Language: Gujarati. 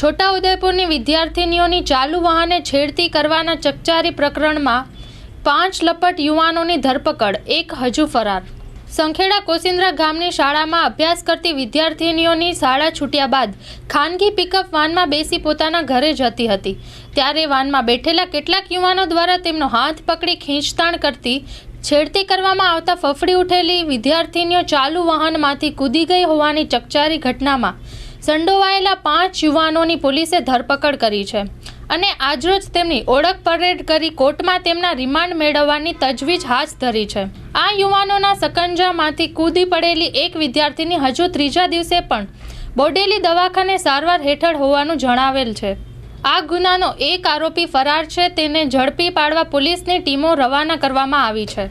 છોટાઉદેપુરની વિદ્યાર્થિનીઓની ચાલુ વાહને છેડતી કરવાના ચકચારી પ્રકરણમાં પાંચ લપટ યુવાનોની ધરપકડ, એક હજુ ફરાર. સંખેડા કોસિન્દ્રા ગામની શાળામાં અભ્યાસ કરતી વિદ્યાર્થિનીઓની શાળા છૂટ્યા બાદ ખાનગી પિકઅપ વાનમાં બેસી પોતાના ઘરે જતી હતી. ત્યારે વાનમાં બેઠેલા કેટલાક યુવાનો દ્વારા તેમનો હાથ પકડી ખેંચતાણ કરતી, છેડતી કરવામાં આવતા ફફડી ઉઠેલી વિદ્યાર્થિનીઓ ચાલુ વાહનમાંથી કૂદી ગઈ હોવાની ચકચારી ઘટનામાં સંડોવાયેલા પાંચ યુવાનોની પોલીસે ધરપકડ કરી છે. અને આજરોજ તેમની ઓળખ પરેડ કરી કોર્ટમાં તેમના રિમાન્ડ મેળવવાની તજવીજ હાથ ધરી છે. આ યુવાનોના સકંજામાંથી કૂદી પડેલી એક વિદ્યાર્થીની હજુ ત્રીજા દિવસે પણ બોડેલી દવાખાને સારવાર હેઠળ હોવાનું જણાવેલ છે. આ ગુનાનો એક આરોપી ફરાર છે. તેને ઝડપી પાડવા પોલીસની ટીમો રવાના કરવામાં આવી છે.